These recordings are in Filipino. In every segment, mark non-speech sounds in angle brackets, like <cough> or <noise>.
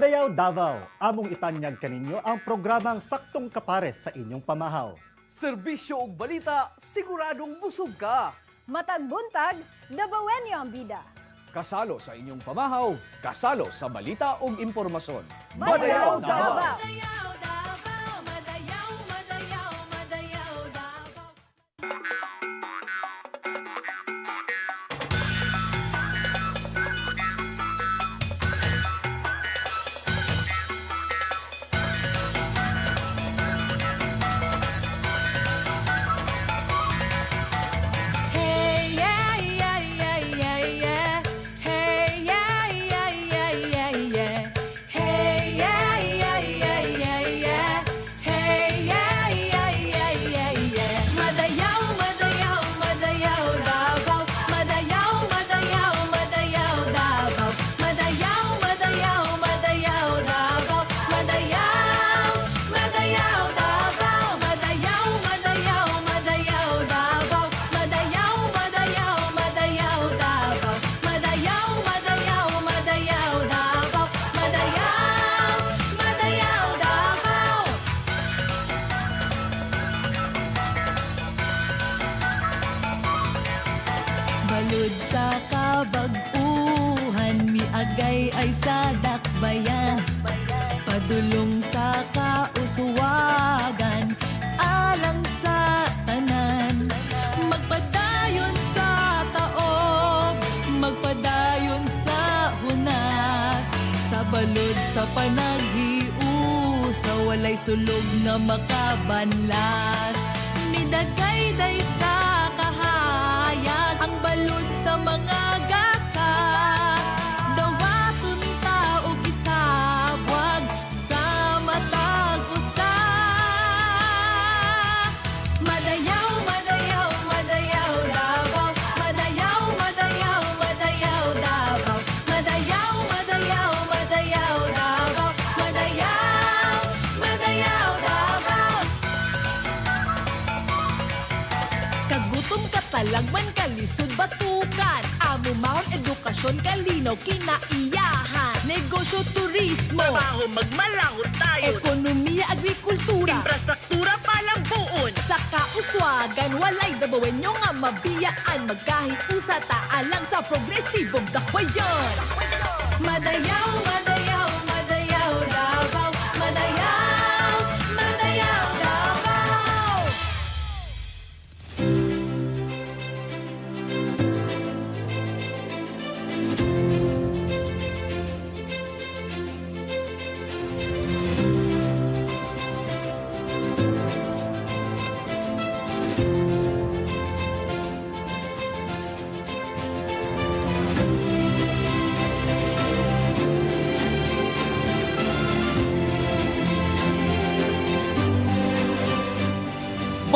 Madayaw Davao, among itanyag kaninyo ang programang saktong kapares sa inyong pamahaw. Serbisyo ug balita, siguradong busog ka. Matag buntag, dabawenyo ang bida. Kasalo sa inyong pamahaw, kasalo sa balita ug impormasyon. Madayaw, Davao. Davao, sulog na makabanlas. Midagay day sa kahayag. Ang balud sa mga gasa kalinaw kinaiyahan. Negosyo turismo. Trabaho magmalahot tayo. Ekonomiya agrikultura. Infrastruktura palang buon. Sa kauswagan walay dabawen nyo nga mabiyaan. Magkahiusa taalang sa progresibong Madayaw, madayaw, madayaw,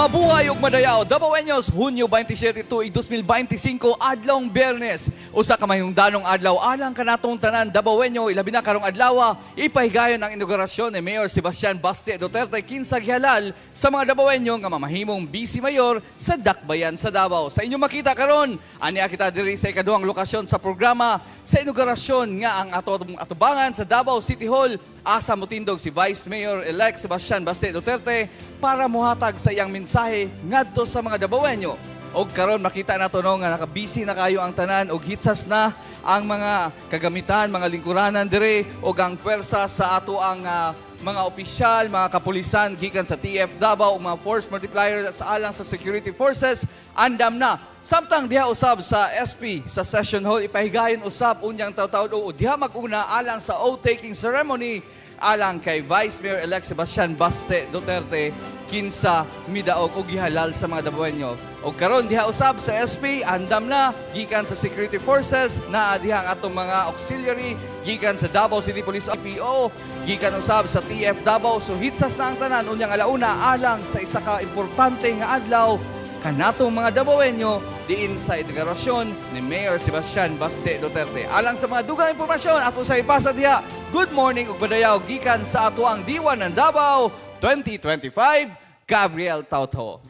Mabuhay ug madayaw, Dabawenyos, Hunyo 27 tuig 2025, adlong Biyernes. Usa ka mayong danong adlaw alang kanatong tanan Dabawenyo, ilabi na karong adlaw, ipahigayon ang inaugurasyon ni Mayor Sebastian Baste Duterte kinsa gihalal sa mga Dabawenyo nga mamahimong busy mayor sa Dakbayan sa Davao. Sa inyo makita karon, ani kita diri sa ikaduhang lokasyon sa programa sa inaugurasyon nga ang ato atubangan sa Davao City Hall asa motindog si Vice Mayor-elect Sebastian Baste Duterte para muhatag sa iyang mensahe ngadto sa mga Dabawenyo. Og karon makita nato no nga nakabisi na kayo ang tanan og hitsas na ang mga kagamitan, mga lingkuranan dire og ang pwersa sa ato ang ah, mga opisyal, mga kapulisan gikan sa TF Davao ug mga force multiplier sa alang sa security forces andam na. Samtang diha usab sa SP sa session hall ipahigayon usab unyang taw-taw o diha maguna alang sa oath-taking ceremony alang kay Vice Mayor-elect Sebastian Baste Duterte kinsa midaog og gihalal sa mga Dabawenyo. Og karon diha usab sa SP andam na gikan sa security forces naa diha ang atong mga auxiliary gikan sa Davao City Police PO gikan usab sa TF Davao so hitsas na ang tanan unyang alauna alang sa isa ka importante nga adlaw kanatong mga Dabawenyo diin sa integrasyon ni Mayor Sebastian Baste Duterte. Alang sa mga dugang impormasyon ato sa ipasa diha. Good morning ug padayaw gikan sa ato ang Diwan ng Davao 2025 Gabriel Tautho.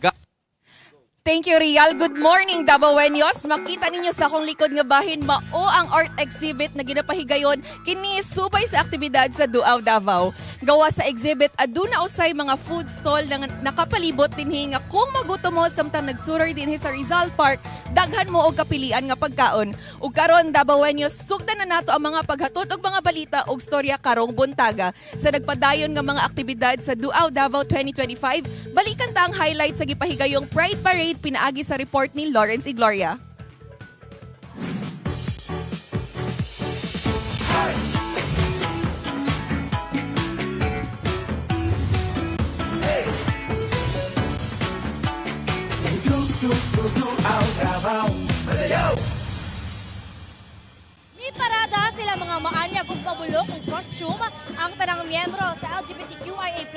Thank you, Rial. Good morning, Dabawenyos. Makita ninyo sa akong likod nga bahin mao ang art exhibit na ginapahigayon kini subay sa aktibidad sa Duaw, Davao. Gawa sa exhibit aduna usay mga food stall na nakapalibot dinhi nga kung magutom mo samtang nagsuroy dinhi sa Rizal Park, daghan mo og kapilian nga pagkaon. Ug karon Dabawenyos, sugdan na nato ang mga paghatod og mga balita ug storya karong buntaga sa nagpadayon nga mga aktibidad sa Duaw Davao 2025. Balikan ta ang highlight sa gipahigayong Pride Parade pinaagi sa report ni Lawrence Igloria. Ni parada sila mga maanyag ug pabulok ug costume ang tanang miyembro sa LGBTQIA+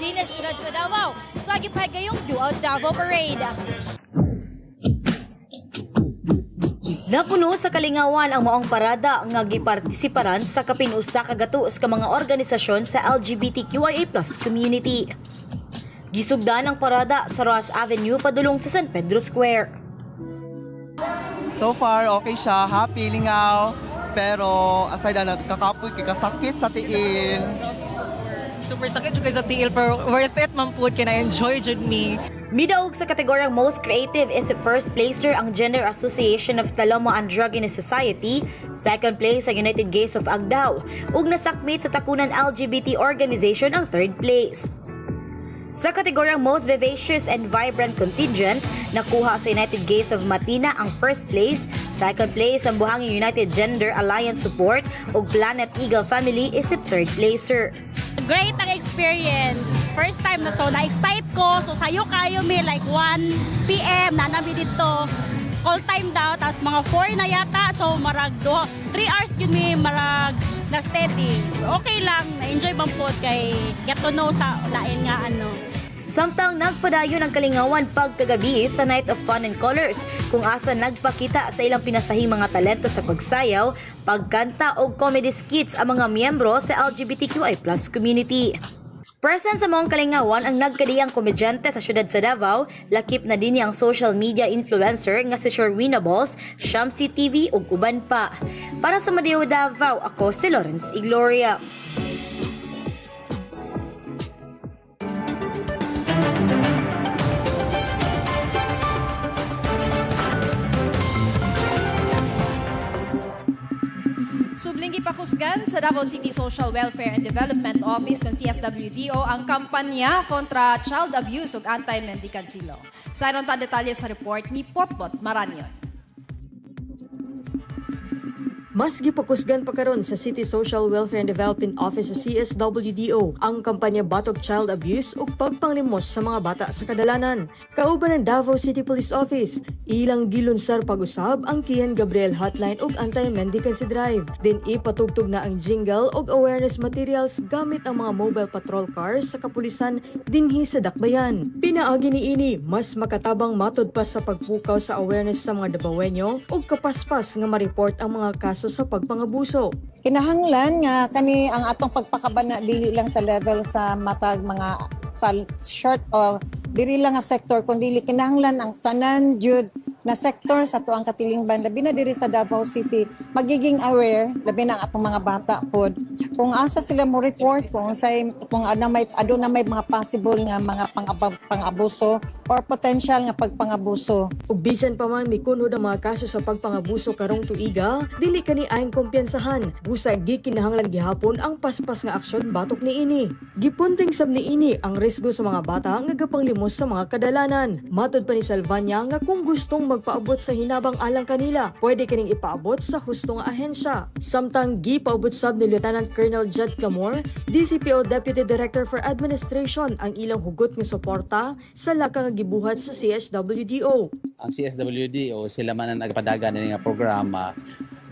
din na syudad sa Davao sa gipahigayong Duaw Davao Parade. Napuno sa kalingawan ang maong parada nga gipartisiparan sa kapinusa ka gatuos ka mga organisasyon sa LGBTQIA+ community. Gisugdan ang parada sa Ross Avenue padulong sa San Pedro Square. So far, okay siya. Happy, lingaw. Pero aside na, kakapoy, kasakit sa tiil. Super sakit juga sa tiil pero worth it man po kina enjoy jud me. Midaog sa kategoryang Most Creative is first placer ang Gender Association of Taloma Androgynous Society, second place ang United Gays of Agdao, ug nasakmit sa takunan LGBT organization ang third place. Sa kategoryang Most Vivacious and Vibrant Contingent, nakuha sa United Gays of Matina ang first place, second place ang Buhangin United Gender Alliance Support ug Planet Eagle Family is third placer. Great ang experience. First time na so na-excite ko. So sayo kayo mi like 1 PM na namin dito. Call time daw tapos mga 4 na yata so marag do 3 hours yun mi marag na steady. Okay lang, na-enjoy bang po kay get to know sa lain nga ano. Samtang nagpadayon ang kalingawan pagkagabi sa Night of Fun and Colors kung asa nagpakita sa ilang pinasahing mga talento sa pagsayaw, pagkanta o comedy skits ang mga miyembro sa LGBTQI+ community. Present sa mong kalingawan ang nagkadiyang komedyante sa syudad sa Davao, lakip na din ang social media influencer nga si Sherwina Balls, Shamsi TV ug uban pa. Para sa Madeo Davao, ako si Lawrence Igloria. Gipakusgan sa Davao City Social Welfare and Development Office kon CSWDO ang kampanya kontra child abuse ug anti-mendicancy law. Sa ta detalye sa report ni Potpot Maranyon. Mas gipakusgan pa karon sa City Social Welfare and Development Office o CSWDO ang kampanya Batog Child Abuse ug pagpanglimos sa mga bata sa kadalanan. Kauban ng Davao City Police Office, ilang gilunsar pag-usab ang Kian Gabriel Hotline ug Anti-Mendicancy Drive. Din ipatugtog na ang jingle ug awareness materials gamit ang mga mobile patrol cars sa kapulisan dinhi sa Dakbayan. Pinaagi ni ini mas makatabang matod pa sa pagpukaw sa awareness sa mga Dabawenyo ug kapaspas nga ma-report ang mga kaso sa pagpangabuso. kinahanglan nga kani ang atong pagpakabana dili lang sa level sa matag mga sa short o diri lang nga sector kundi kinahanglan ang tanan jud na sector sa tuang katilingban. Labi na diri sa Davao City magiging aware labi na ang atong mga bata pod. Kung asa sila mo report kung say kung ano may ado na may mga possible nga mga pang pangabuso or potential nga pagpangabuso Ug bisan pa man mikunod ang mga kaso sa pagpangabuso karong tuiga, dili kani ayon kumpiyansahan. Busa gikinahanglan gihapon ang paspas nga aksyon batok ni ini. Gipunting sab ni ini ang risgo sa mga bata nga gapanglimos sa mga kadalanan. Matod pa ni Salvania nga kung gustong magpaabot sa hinabang alang kanila, pwede kining ipaabot sa husto nga ahensya. Samtang gipaabot sab ni Lieutenant Colonel Judd Camor, DCPO Deputy Director for Administration ang ilang hugot nga suporta sa laka nga gibuhat sa CSWDO. ang CSWD o sila man ang nagpadagan nga programa.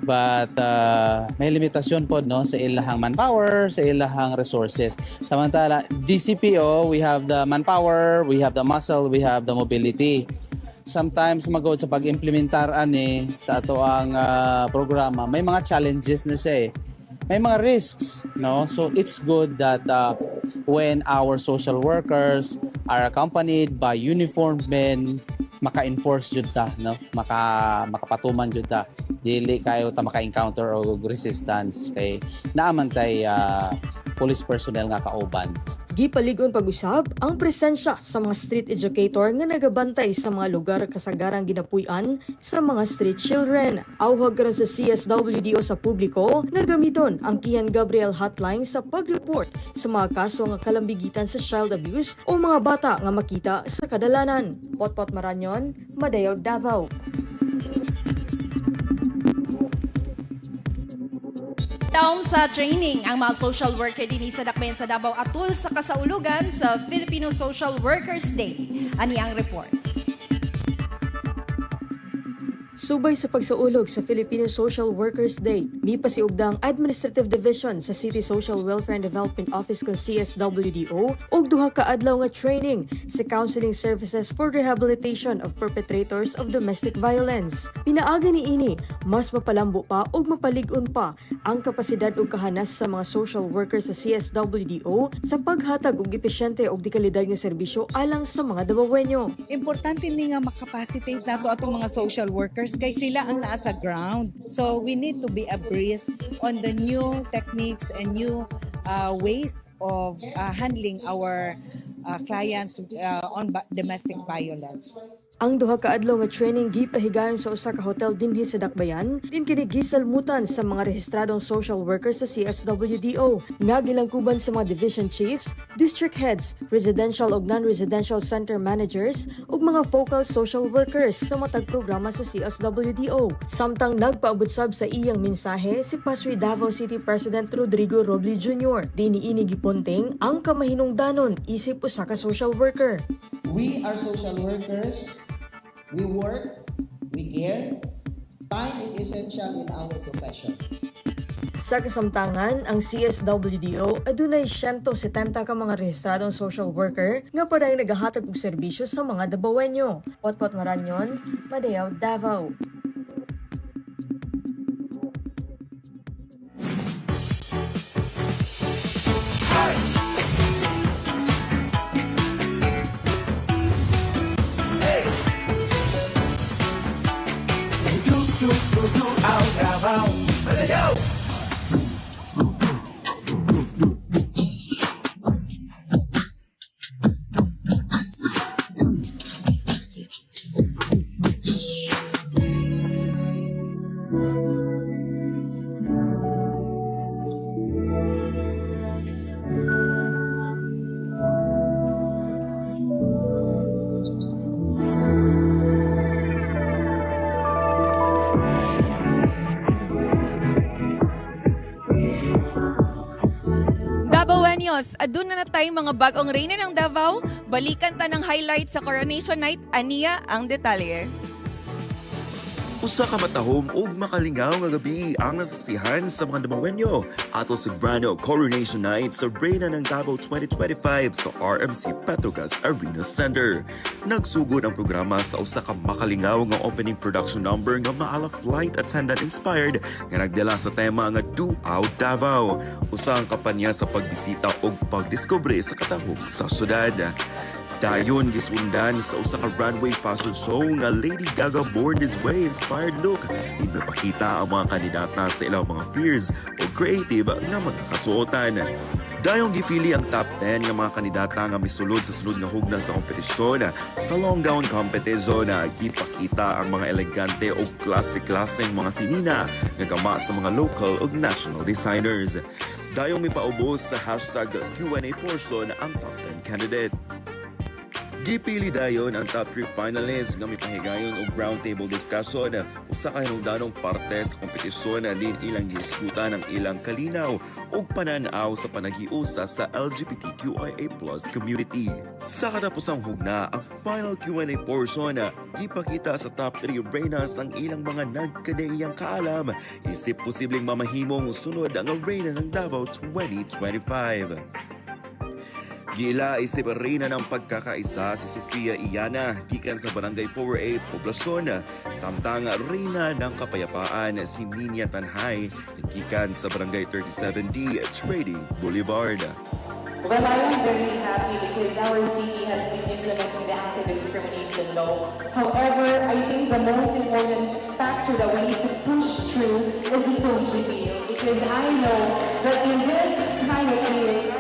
But uh, may limitasyon po no sa ilahang manpower sa ilahang resources. Samantala DCPO we have the manpower we have the muscle we have the mobility. Sometimes magod sa pag-implementar ani sa ato ang uh, programa may mga challenges na siya eh may mga risks no? So it's good that uh, when our social workers are accompanied by uniformed men maka-enforce jud ta no? Maka makapatuman jud ta dili kayo ta maka-encounter og resistance kay naaman tay ah, police personnel nga kauban Gipaligon pag-usab ang presensya sa mga street educator nga nagabantay sa mga lugar kasagarang ginapuy-an sa mga street children. Awhag karon sa CSWDO sa publiko nga gamiton ang Kian Gabriel hotline sa pag-report sa mga kaso nga kalambigitan sa child abuse o mga bata nga makita sa kadalanan. Potpot Maranyon, Madayaw, Davao. Taong sa training ang mga social worker din sa Dakbayan sa Davao atul sa kasaulugan sa Filipino Social Workers Day. Ani ang report. Subay sa pagsaulog sa Filipino Social Workers Day, mipasiugdang Administrative Division sa City Social Welfare and Development Office kung CSWDO og duha ka nga training sa counseling services for rehabilitation of perpetrators of domestic violence. Pinaaga ni ini, mas mapalambo pa og mapalig-on pa ang kapasidad ug kahanas sa mga social workers sa CSWDO sa paghatag og epesyente og dikalidad nga serbisyo alang sa mga dawawenyo. importante ni nga makapacitate nato atong mga social workers kay sila ang naa sa ground. So we need to be abreast on the new techniques and new uh, ways of uh, handling our uh, clients uh, on domestic violence. Ang duha ka adlaw nga training gipahigayon sa usa ka hotel dinhi sa Dakbayan, din kini gisalmutan sa mga rehistradong social workers sa CSWDO nga gilangkuban sa mga division chiefs, district heads, residential ug non-residential center managers ug mga focal social workers sa matag programa sa CSWDO. Samtang nagpaabot sab sa iyang mensahe si Pasui Davao City President Rodrigo Roble Jr. Dini ini gipunting ang kamahinungdanon isip usa ka social worker. We are social workers. We work. We care. Time is essential in our profession. Sa kasamtangan, ang CSWDO adunay 170 ka mga rehistradong social worker nga paday nagahatag og serbisyo sa mga Dabawenyo. Potpot Maranyon, Madayaw, Davao. Davaoenos, aduna na tayong mga bagong reyna ng Davao. Balikan ta ng highlight sa Coronation Night. Aniya ang detalye. Usa ka matahom ug makalingaw nga gabi ang nasasihan sa mga Damawenyo ato sa Brano Coronation Night sa Reyna ng Davao 2025 sa RMC Petrogas Arena Center. Nagsugod ang programa sa usa ka makalingaw nga opening production number nga maala flight attendant inspired nga nagdala sa tema nga Do Out Davao. Usa ang kampanya sa pagbisita ug pagdiskubre sa katahom sa syudad. Dayon gisundan sa usa ka runway fashion show nga Lady Gaga Born This Way inspired look. Ipapakita ang mga kandidata sa ilang mga fears o creative nga magkakasuotan. Dayon gipili ang top 10 nga mga kandidata nga misulod sa sunod nga hugna sa kompetisyon sa long gown competition gipakita ang mga elegante o klase-klaseng mga sinina nga gama sa mga local o national designers. Dayon mipaubos sa hashtag Q&A portion ang top 10 candidate. Gipili dayon ang top 3 finalists nga mipahigayon og roundtable discussion usa ka hinungdanong parte sa kompetisyon na din ilang gihisgutan ang ilang kalinaw ug pananaw sa panagiusa sa LGBTQIA+ community. Sa katapusang hugna, ang final Q&A portion gipakita sa top 3 Reynas ang ilang mga nagkadaiyang kaalam isip posibleng mamahimong sunod ang Reyna ng Davao 2025. Gila isip reyna ng pagkakaisa si Sofia Iyana gikan sa Barangay 4A Poblasyon samtang reyna ng kapayapaan si Ninia Tanhay gikan sa Barangay 37D Trading Boulevard. Well, I am very happy because our city has been implementing the anti-discrimination law. However, I think the most important factor that we need to push through is the social deal because I know that in this kind of period,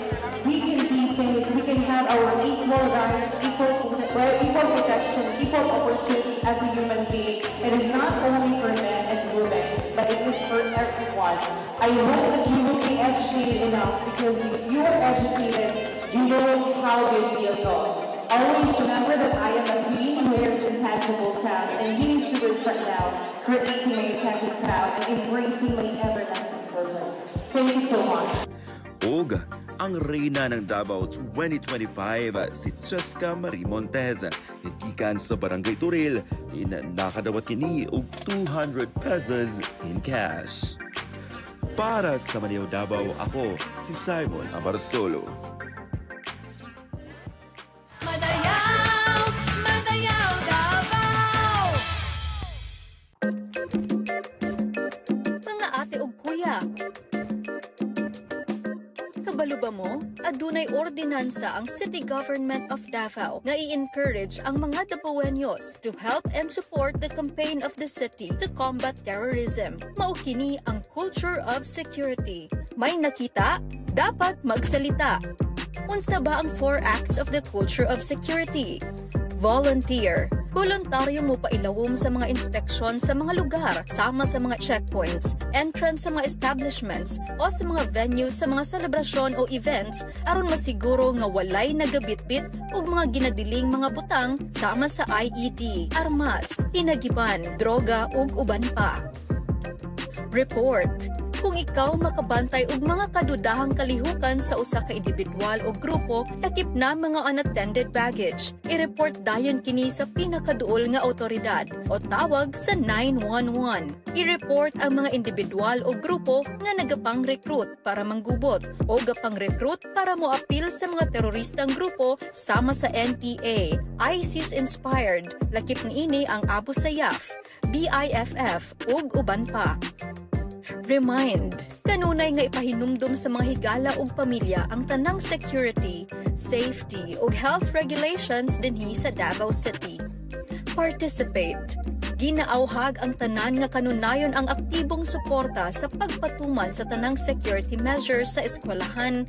our equal rights, equal, equal protection, equal opportunity as a human being. It is not only for men and women, but it is for everyone. I hope that you will be educated enough because if you are educated, you know how this deal goes. Always remember that I am a queen who wears intangible crowns and healing tributes right now, creating my authentic crowd and embracing my everlasting purpose. Thank you so much. Og ang reyna ng Davao 2025 si Cheska Marie Montez gikan sa Barangay Turil in nakadawat kini og 200 pesos in cash. Para sa Maniaw Davao, ako si Simon Abarsolo. Ordinansa ang City Government of Davao nga i-encourage ang mga Davaoenos to help and support the campaign of the city to combat terrorism. Mao kini ang culture of security. May nakita, dapat magsalita. Unsa ba ang four acts of the culture of security? Volunteer. Voluntaryo mo pailawom sa mga inspeksyon sa mga lugar, sama sa mga checkpoints, entrance sa mga establishments, o sa mga venues sa mga selebrasyon o events aron masiguro nga walay nagabitbit ug mga ginadiling mga butang sama sa IED, armas, inagiban, droga ug uban pa. Report. Kung ikaw makabantay og mga kadudahang kalihukan sa usa ka individual o grupo takip na mga unattended baggage, i-report dayon kini sa pinakaduol nga awtoridad o tawag sa 911. I-report ang mga individual o grupo nga nagapang-recruit para manggubot o gapang-recruit para moapil sa mga teroristang grupo sama sa NPA, ISIS-inspired, lakip niini ang Abu Sayyaf, BIFF ug uban pa. Remind, kanunay nga ipahinumdum sa mga higala ug pamilya ang tanang security, safety ug health regulations dinhi sa Davao City. Participate. Ginaauhag ang tanan nga kanunayon ang aktibong suporta sa pagpatuman sa tanang security measures sa eskwelahan,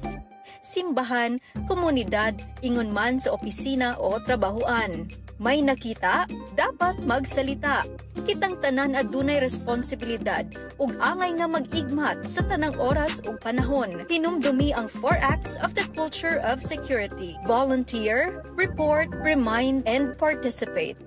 simbahan, komunidad, ingon man sa opisina o trabahuan. May nakita, dapat magsalita. Kitang tanan adunay responsibilidad ug angay nga mag-igmat sa tanang oras ug panahon. Hinumdumi ang four acts of the culture of security. Volunteer, report, remind, and participate.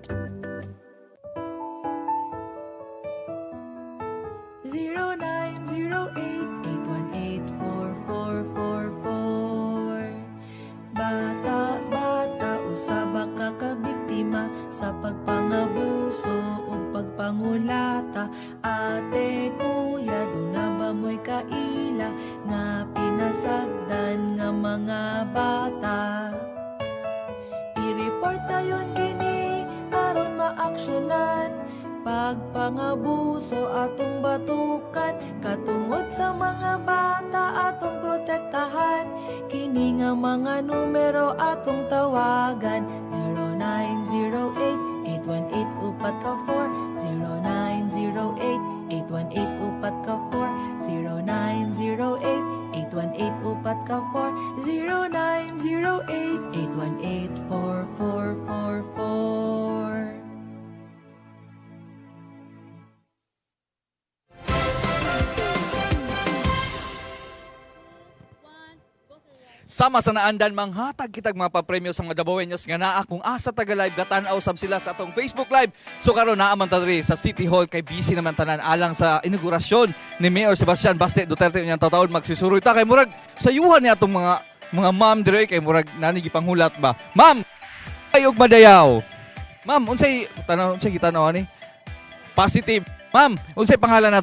Tawagan 0908-818 upat ka 4 0908-818 upat ka 4 0908-818 upat ka 4 0908-818 4444 Sama sa naandan manghatag kitag mga papremyo sa mga Dabawenyos nga naa kung asa taga live gatan-aw sab sila sa atong Facebook live. So karon naa man ta sa City Hall kay busy naman tanan alang sa inaugurasyon ni Mayor Sebastian Baste Duterte unyang taon magsisuroy ta kay murag sayuhan ni atong mga mga ma'am diri kay murag nani gipanghulat ba. Ma'am, ayog madayaw. Ma'am, unsay tanaw unsay gitanaw ani? Positive. Ma'am, unsay pangalan na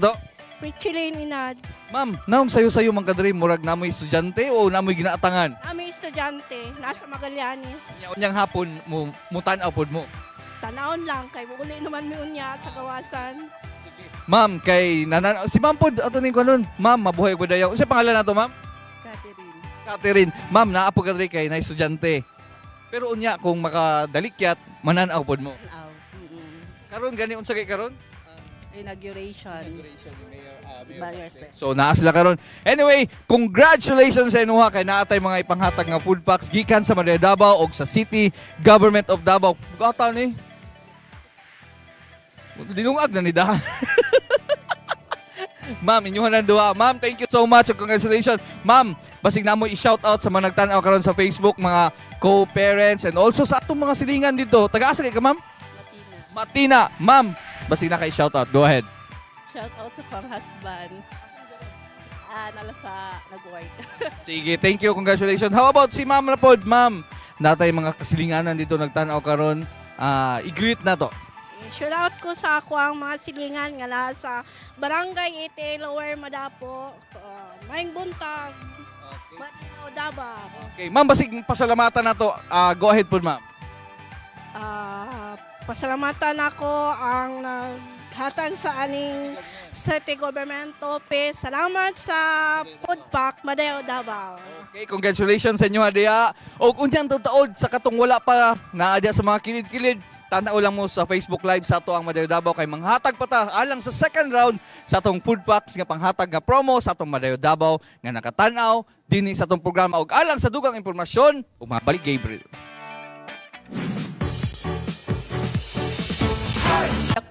Richelyn Inad. Ma'am, naong sayo-sayo man kadiri murag namoy estudyante o namoy ginaatangan? Kami estudyante, nasa Magallanes. Unyang hapon mo mutan-aw pod mo. Tanawon lang, kay uli naman mi unya sa gawasan. Ma'am, kay nanan si Ma'am pod ato ning kanon. Ma'am, mabuhay ko dayaw. Unsa pangalan nato, Ma'am? Catherine. Catherine, ma'am, naapog ka rin kay na estudyante. Pero unya, kung makadalikyat, mananaw pod mo. Karon gani unsa kay karon? Inauguration. Mayor's Day. So naa sila karon. Anyway, congratulations sa inuha kay naatay mga ipanghatag nga food packs gikan sa Manila Davao og sa City Government of Davao. Gata ni. Dinungag na ni da. <laughs> Ma'am, inyuhan ang duha. Ma'am, thank you so much. Congratulations. Ma'am, basig na mo i-shout out sa mga nagtanaw karon sa Facebook, mga co-parents and also sa atong mga silingan dito. Taga-asa kay ka, ma'am? Matina. Ma'am, basig na kay shout out. Go ahead. Shout out sa kong husband. Ah, nala sa nag-work. <laughs> Sige, thank you. Congratulations. How about si Ma'am Lapod? Ma'am, natay mga kasilinganan dito nagtanaw karon. Ah, i-greet na to. Shout out ko sa ako ang mga silingan nga na sa Barangay Ite, Lower Madapo, uh, Maing Buntag, Matinaw, Davao. Okay, ma'am, basig pasalamatan na to. Ah, go ahead po, ma'am. Ah, pasalamatan ako ang naghatag sa aning City Government Office. Salamat sa food pack, Madayo, Davao. Okay, congratulations sa inyo, Adia. O kung yan taod sa katong wala pa na adya sa mga kilid-kilid, tanaw lang mo sa Facebook Live sa ato ang Madayo Davao kay manghatag pa ta alang sa second round sa atong food packs nga panghatag nga promo sa atong Madayo Davao nga nakatanaw dinhi sa atong programa og alang sa dugang impormasyon, umabalik Gabriel.